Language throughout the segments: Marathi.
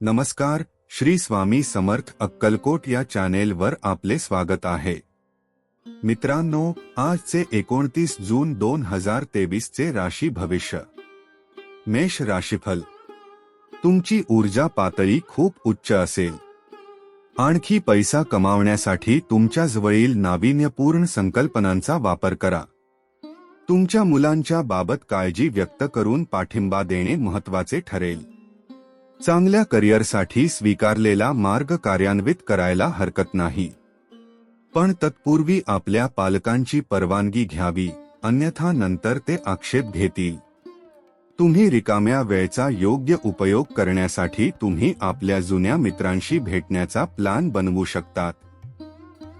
नमस्कार श्री स्वामी समर्थ अक्कलकोट या चॅनेलवर आपले स्वागत आहे. मित्रांनो आजचे एकोणतीस जून दोन हजार तेवीस चे राशी भविष्य. मेष राशीफल. तुमची ऊर्जा पातळी खूप उच्च असेल. आणखी पैसा कमावण्यासाठी तुमच्याजवळील नाविन्यपूर्ण संकल्पनांचा वापर करा. तुमच्या मुलांच्या बाबत काळजी व्यक्त करून पाठिंबा देणे महत्त्वाचे ठरेल. चांगल्या करिअरसाठी स्वीकारलेला मार्ग कार्यान्वित करायला हरकत नाही. पण तत्पूर्वी आपल्या पालकांची परवानगी घ्यावी अन्यथा नंतर ते आक्षेप घेतील. तुम्ही रिकाम्या वेळचा योग्य उपयोग करण्यासाठी तुम्ही आपल्या जुन्या मित्रांशी भेटण्याचा प्लॅन बनवू शकतात.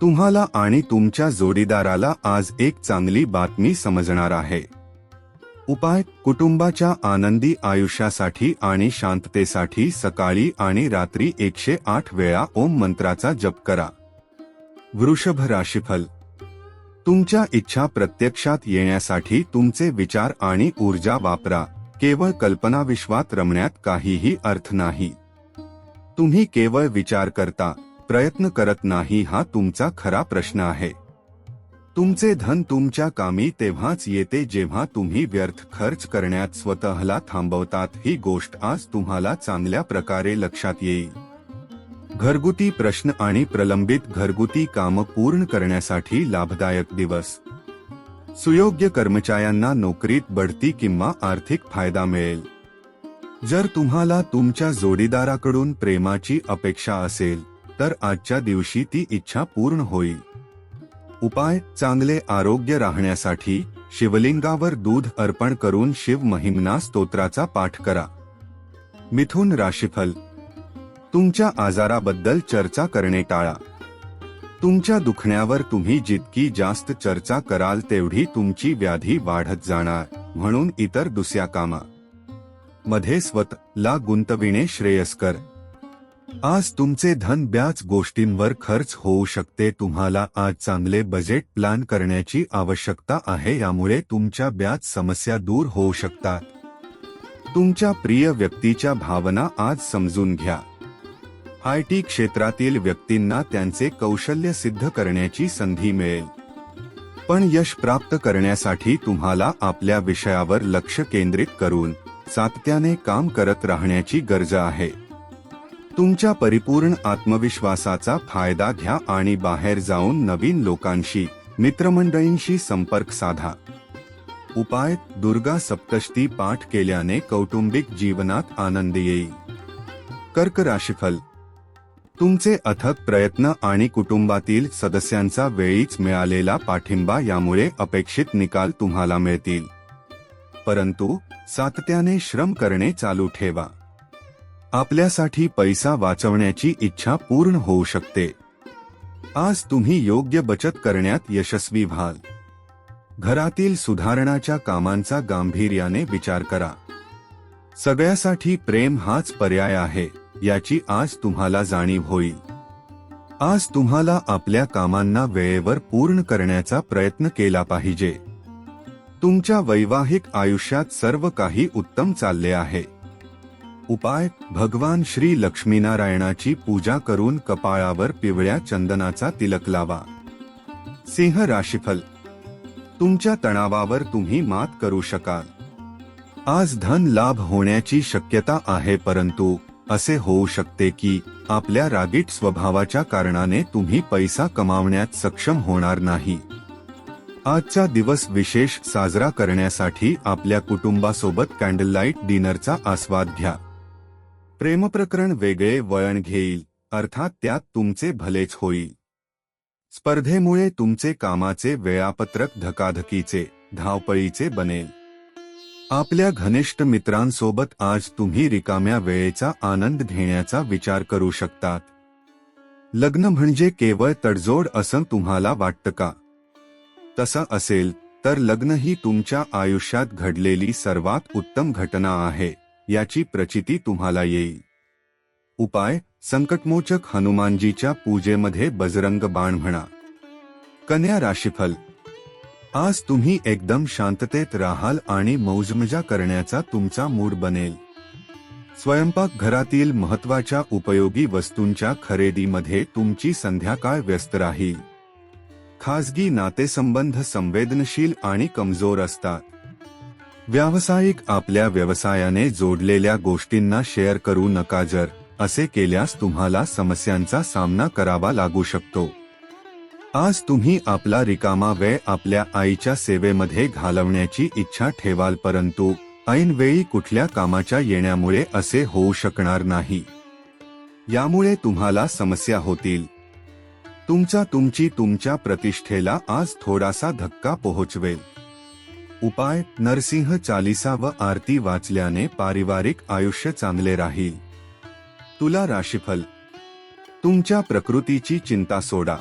तुम्हाला आणि तुमच्या जोडीदाराला आज एक चांगली बातमी समजणार आहे. उपाय कुटुंबाच्या आनंदी आयुष्यासाठी आणि शांततेसाठी सकाळी आणि रात्री एकशे आठ वेळा ओम मंत्राचा जप करा. वृषभ राशीफल. तुमच्या इच्छा प्रत्यक्षात येण्यासाठी तुमचे विचार आणि ऊर्जा वापरा. केवळ कल्पनाविश्वात रमण्यात काहीही अर्थ नाही. तुम्ही केवळ विचार करता. प्रयत्न करत नाही हा तुमचा खरा प्रश्न आहे. तुमचे धन तुमच्या कामी तेव्हाच येते जेव्हा तुम्ही व्यर्थ खर्च करण्यात स्वतःला थांबवतात. ही गोष्ट आज तुम्हाला चांगल्या प्रकारे लक्षात येईल. घरगुती प्रश्न आणि प्रलंबित घरगुती काम पूर्ण करण्यासाठी लाभदायक दिवस. सुयोग्य कर्मचाऱ्यांना नोकरीत बढती किंवा आर्थिक फायदा मिळेल. जर तुम्हाला तुमच्या जोडीदाराकडून प्रेमाची अपेक्षा असेल तर आजच्या दिवशी ती इच्छा पूर्ण होईल. उपाय चांगले आरोग्य राहण्यासाठी शिवलिंगावर दूध अर्पण करून शिव महिमना स्तोत्राचा पाठ करा. मिथुन राशीफल. तुमच्या आजाराबद्दल चर्चा करणे टाळा. तुमच्या दुखण्यावर तुम्ही जितकी जास्त चर्चा कराल तेवढी तुमची व्याधी वाढत जाणार म्हणून इतर दुसऱ्या कामा. मध्ये स्वतःला गुंतविणे श्रेयस्कर. आज तुमचे धन ब्याच गोष्टींवर खर्च होऊ शकते. तुम्हाला आज चांगले बजेट प्लॅन करण्याची आवश्यकता आहे. यामुळे तुमच्या ब्याज समस्या दूर होऊ शकतात. तुमच्या प्रिय व्यक्तीच्या भावना आज समजून घ्या. आय टी क्षेत्रातील व्यक्तींना त्यांचे कौशल्य सिद्ध करण्याची संधी मिळेल. पण यश प्राप्त करण्यासाठी तुम्हाला आपल्या विषयावर लक्ष केंद्रित करून सातत्याने काम करत राहण्याची गरज आहे. तुमच्या परिपूर्ण आत्मविश्वासाचा फायदा घ्या आणि बाहेर जाऊन नवीन लोकांशी मित्रमंडळींशी संपर्क साधा. उपाय दुर्गा सप्तष्टी पाठ केल्याने कौटुंबिक जीवनात आनंद येईल. कर्क राशीफल. तुमचे अथक प्रयत्न आणि कुटुंबातील सदस्यांचा वेळीच मिळालेला पाठिंबा यामुळे अपेक्षित निकाल तुम्हाला मिळतील. परंतु सातत्याने श्रम करणे चालू ठेवा. आपल्यासाठी पैसा वाचवण्याची इच्छा पूर्ण होऊ शकते. आज तुम्ही योग्य बचत करण्यात यशस्वी व्हाल. घरातील सुधारणाच्या कामांचा गांभीर्याने विचार करा. सगळ्यासाठी प्रेम हाच पर्याय आहे याची आज तुम्हाला जाणीव होईल. आज तुम्हाला आपल्या कामांना वेळेवर पूर्ण करण्याचा प्रयत्न केला पाहिजे. तुमच्या वैवाहिक आयुष्यात सर्व काही उत्तम चालले आहे. उपाय भगवान श्री लक्ष्मीनारायणाची पूजा करून कपाळावर पिवळ्या चंदनाचा तिलक लावा. सिंह राशीफल. तुमच्या तणावावर तुम्ही मात करू शकाल. आज धन लाभ होण्याची शक्यता आहे परंतु असे होऊ शकते की आपल्या रागीट स्वभावाच्या कारणाने तुम्ही पैसा कमावण्यात सक्षम होणार नाही. आजचा दिवस विशेष साजरा करण्यासाठी आपल्या कुटुंबासोबत कॅन्डल लाइट डिनरचा आस्वाद घ्या. प्रेमप्रकरण वेगळे वळण घेईल अर्थात त्यात तुमचे भलेच होईल. स्पर्धेमुळे तुमचे कामाचे वेळापत्रक धकाधकीचे धावपळीचे बनेल. आपल्या घनिष्ठ मित्रांसोबत आज तुम्ही रिकाम्या वेळेचा आनंद घेण्याचा विचार करू शकतात. लग्न म्हणजे केवळ तडजोड असं तुम्हाला वाटतं का? तसं असेल तर लग्न ही तुमच्या आयुष्यात घडलेली सर्वात उत्तम घटना आहे. याची प्रचिती तुम्हाला येईल. उपाय संकटमोचक हनुमानजीच्या पूजेमध्ये बजरंग बाण म्हणा. कन्या राशीफल. आज तुम्ही एकदम शांततेत राहाल आणि मौजमजा करण्याचा तुमचा मूड बनेल. स्वयंपाक घरातील महत्त्वाच्या उपयोगी वस्तूंच्या खरेदीमध्ये तुमची संध्याकाळ व्यस्त राहील. खाजगी नातेसंबंध संवेदनशील आणि कमजोर असतात. व्यावसायिक आपल्या व्यवसायाने जोडलेल्या गोष्टींना शेअर करू नका जर असे केल्यास तुम्हाला समस्यांचा सामना करावा लागू शकतो. आज तुम्ही आपला रिकामा वेळ आपल्या आईच्या सेवेमध्ये घालवण्याची इच्छा ठेवाल परंतु ऐनवेळी कुठल्या कामाच्या येण्यामुळे असे होऊ शकणार नाही. यामुळे तुम्हाला समस्या होतील. तुमचा तुमची तुमच्या प्रतिष्ठेला आज थोडासा धक्का पोहोचवेल. उपाय नरसिंह चालिसा व आरती वाचल्याने पारिवारिक आयुष्य चांगले राहील. तुला राशीफल. तुमच्या प्रकृतीची चिंता सोडा.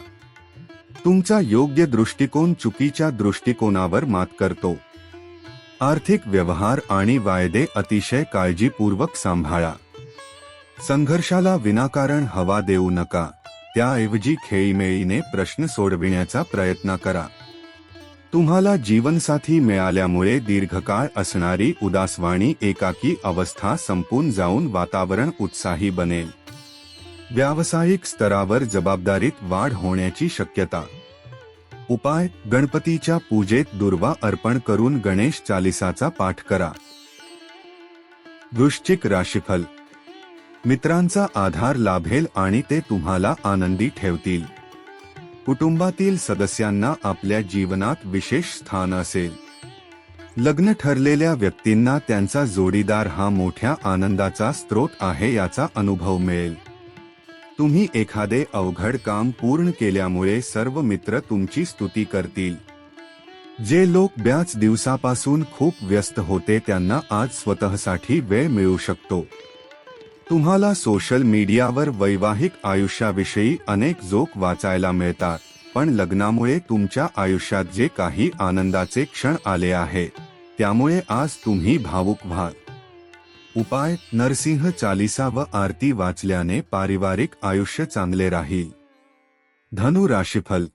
तुमचा योग्य दृष्टिकोन चुकीच्या दृष्टिकोनावर मात करतो. आर्थिक व्यवहार आणि वायदे अतिशय काळजीपूर्वक सांभाळा. संघर्षाला विनाकारण हवा देऊ नका. त्याऐवजी खेळीमेळीने प्रश्न सोडविण्याचा प्रयत्न करा. तुम्हाला जीवनसाथी मिळाल्यामुळे दीर्घकाळ असणारी उदासवाणी एकाकी अवस्था संपून जाऊन वातावरण उत्साही बनेल. व्यावसायिक स्तरावर जबाबदारीत वाढ होण्याची शक्यता. उपाय गणपतीच्या पूजेत दुर्वा अर्पण करून गणेश चालिसाचा पाठ करा. वृश्चिक राशीफल. मित्रांचा आधार लाभेल आणि ते तुम्हाला आनंदी ठेवतील. कुटुंबातील सदस्यांना आपल्या जीवनात विशेष स्थान असेल. लग्न ठरलेल्या व्यक्तींना त्यांचा जोडीदार हा मोठ्या आनंदाचा स्रोत आहे याचा अनुभव मिळेल. तुम्ही एखादे अवघड काम पूर्ण केल्यामुळे सर्व मित्र तुमची स्तुती करतील. जे लोक ब्याच दिवसापासून खूप व्यस्त होते त्यांना आज स्वतःसाठी वेळ मिळू शकतो. तुम्हाला सोशल मीडियावर वैवाहिक आयुष्याविषयी अनेक जोक वाचायला मिळतात पण लग्नामुळे तुमच्या आयुष्यात जे काही आनंदाचे क्षण आले आहेत त्यामुळे आज तुम्ही भावुक व्हाल. उपाय नरसिंह चालिसा व आरती वाचल्याने पारिवारिक आयुष्य चांगले राहील. धनु राशीफल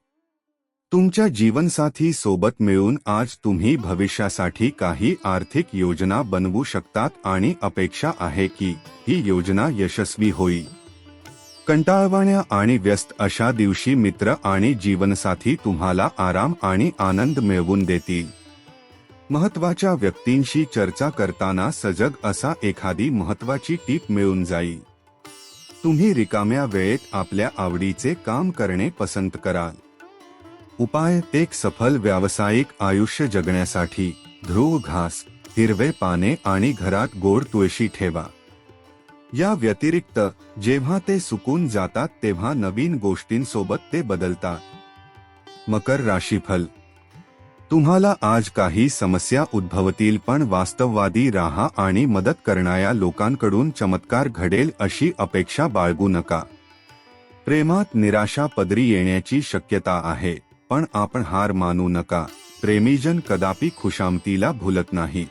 तुमच्या जीवनसाथी सोबत मिळून आज तुम्ही भविष्यासाठी काही आर्थिक योजना बनवू शकतात आणि अपेक्षा आहे की ही योजना यशस्वी होईल. कंटाळवाण्या आणि व्यस्त अशा दिवशी मित्र आणि जीवनसाथी तुम्हाला आराम आणि आनंद मिळवून देतील. महत्त्वाच्या व्यक्तींशी चर्चा करताना सजग असा एखादी महत्वाची टीप मिळून जाईल. तुम्ही रिकाम्या वेळेत आपल्या आवडीचे काम करणे पसंत कराल. उपाय एक सफल व्यावसायिक आयुष्य जगण्यासाठी. ध्रुव घास हिरवे पाने आणि घरात गोड तुळशी ठेवा. या व्यतिरिक्त जेव्हा ते सुकून जातात तेव्हा नवीन गोष्टींसोबत ते बदलतात. मकर राशीफल. तुम्हाला आज काही समस्या उद्भवतील पण वास्तववादी राहा आणि मदत करणाऱ्या लोकांकडून चमत्कार घडेल अशी अपेक्षा बाळगू नका. प्रेमात निराशा पदरी येण्याची शक्यता आहे. पण आपण हार मानू नका. प्रेमीजन कदापि खुशामतीला भूलत नाही.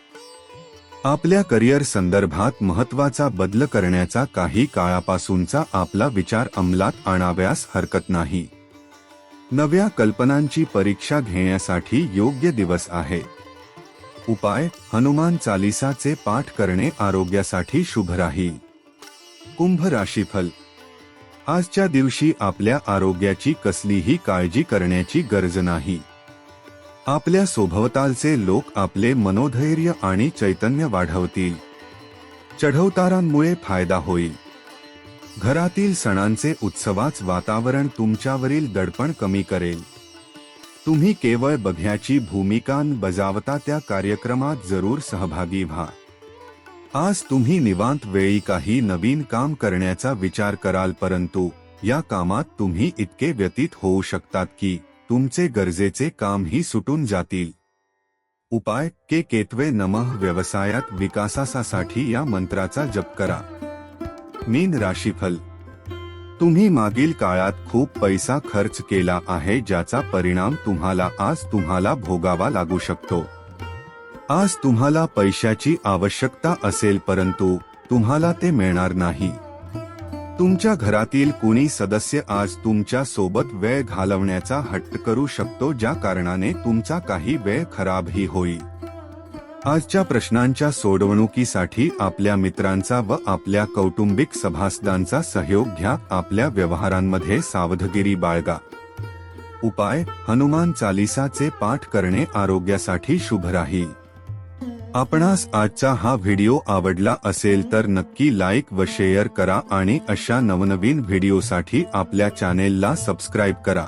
आपल्या करिअर संदर्भात महत्त्वाचा बदल करण्याचा काही काळापासूनचा आपला विचार अंमलात आणाव्यास हरकत नाही. नव्या कल्पनांची परीक्षा घेण्यासाठी योग्य दिवस आहे. उपाय हनुमान चालिसाचे पाठ करणे आरोग्यासाठी शुभ राहील. कुंभ राशीफल आजच्या दिवशी आपल्या आरोग्याची कसलीही काळजी करण्याची गरज नाही. आपल्या सोभवतालचे लोक आपले मनोधैर्य आणि चैतन्य वाढवतील. चढवतारांमुळे फायदा होईल. घरातील सणांचे उत्सवाच वातावरण तुमच्यावरील दडपण कमी करेल. तुम्ही केवळ बघ्याची भूमिका बजावता त्या कार्यक्रमात जरूर सहभागी व्हा. आज तुम्ही निवांत वेळी काही नवीन काम करण्याचा विचार कराल परंतु या कामात तुम्ही इतके व्यतीत होऊ शकतात की तुमचे गरजेचे कामही सुटून जातील. उपाय के केतवे नमः व्यवसायात विकासासाठी या मंत्राचा जप करा. मीन राशीफल. तुम्ही मागील काळात खूप पैसा खर्च केला आहे ज्याचा परिणाम तुम्हाला आज तुम्हाला भोगावा लागू शकतो. आज तुम्हाला पैशाची आवश्यकता असेल परंतु तुम्हाला ते मिळणार नाही. तुमच्या घरातील कुणी सदस्य आज तुमच्यासोबत वेळ घालवण्याचा हट्ट करू शकतो ज्या कारणाने तुमचा काही वेळ खराबही होईल. आजच्या प्रश्नांच्या सोडवणुकीसाठी आपल्या मित्रांचा व आपल्या कौटुंबिक सभासदांचा सहयोग घ्या आपल्या व्यवहारांमध्ये सावधगिरी बाळगा. उपाय हनुमान चालिसाचे पाठ करणे आरोग्यासाठी शुभ राहील. आपणास आजचा हा व्हिडिओ आवडला असेल तर नक्की लाईक व शेअर करा आणि अशा नवनवीन व्हिडिओसाठी आपल्या चॅनेलला सबस्क्राईब करा.